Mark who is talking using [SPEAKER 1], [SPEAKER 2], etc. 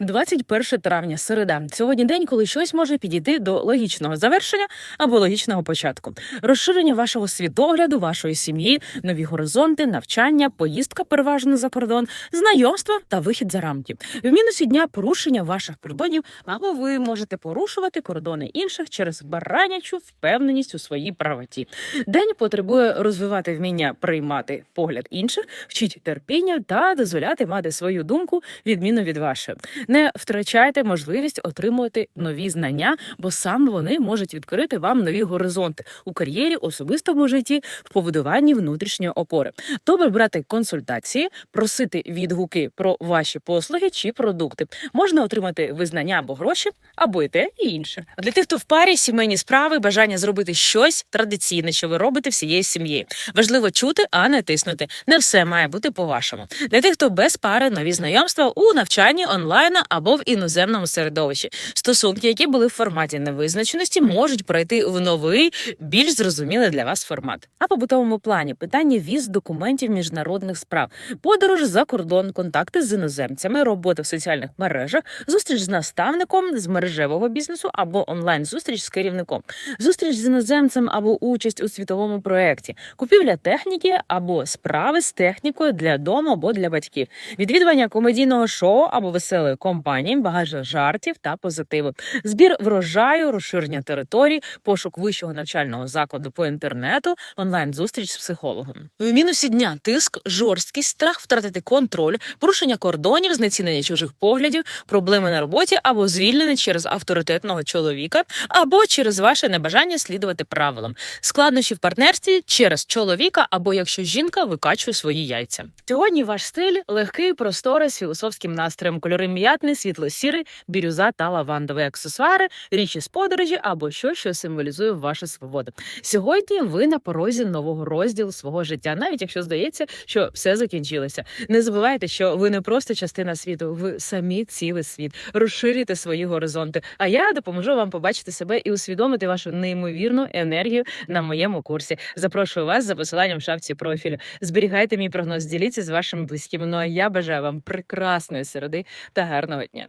[SPEAKER 1] 21 травня, середа. Сьогодні день, коли щось може підійти до логічного завершення або логічного початку. Розширення вашого світогляду, вашої сім'ї, нові горизонти, навчання, поїздка переважно за кордон, знайомство та вихід за рамки. В мінусі дня порушення ваших кордонів, або ви можете порушувати кордони інших через баранячу впевненість у своїй правоті. День потребує розвивати вміння приймати погляд інших, вчить терпіння та дозволяти мати свою думку відмінно від вашої. Не втрачайте можливість отримувати нові знання, бо саме вони можуть відкрити вам нові горизонти у кар'єрі, особистому житті, в побудуванні внутрішньої опори. Добре брати консультації, просити відгуки про ваші послуги чи продукти. Можна отримати визнання або гроші, або і те, і інше. Для тих, хто в парі, сімейні справи, бажання зробити щось традиційне, що ви робите всією сім'єю. Важливо чути, а не тиснути. Не все має бути по-вашому. Для тих, хто без пари, нові знайомства у навчанні онлайн або в іноземному середовищі. Стосунки, які були в форматі невизначеності, можуть пройти в новий, більш зрозумілий для вас формат. А по бутовому плані питання віз документів міжнародних справ, подорож за кордон, контакти з іноземцями, робота в соціальних мережах, зустріч з наставником з мережевого бізнесу або онлайн зустріч з керівником, зустріч з іноземцем або участь у світовому проєкті, купівля техніки або справи з технікою для дому або для батьків, відвідування комедійного шоу або веселої компанії, багато жартів та позитиву, збір врожаю, розширення територій, пошук вищого навчального закладу по інтернету, онлайн зустріч з психологом. В мінусі дня тиск, жорсткість, страх втратити контроль, порушення кордонів, знецінення чужих поглядів, проблеми на роботі або звільнення через авторитетного чоловіка, або через ваше небажання слідувати правилам, складнощі в партнерстві через чоловіка, або якщо жінка викачує свої яйця. Сьогодні ваш стиль легкий, просторий, з філософським настроєм, кольори м'ятний, світло-сірий, бірюза та лавандові аксесуари, річі з подорожі або щось, що символізує вашу свободу. Сьогодні ви на порозі нового розділу свого життя, навіть якщо здається, що все закінчилося. Не забувайте, що ви не просто частина світу, ви самі цілий світ. Розширюйте свої горизонти. А я допоможу вам побачити себе і усвідомити вашу неймовірну енергію на моєму курсі. Запрошую вас за посиланням в шапці профілю. Зберігайте мій прогноз, діліться з вашими близькими. Ну а я бажаю вам прекрасної середи та гарного дня.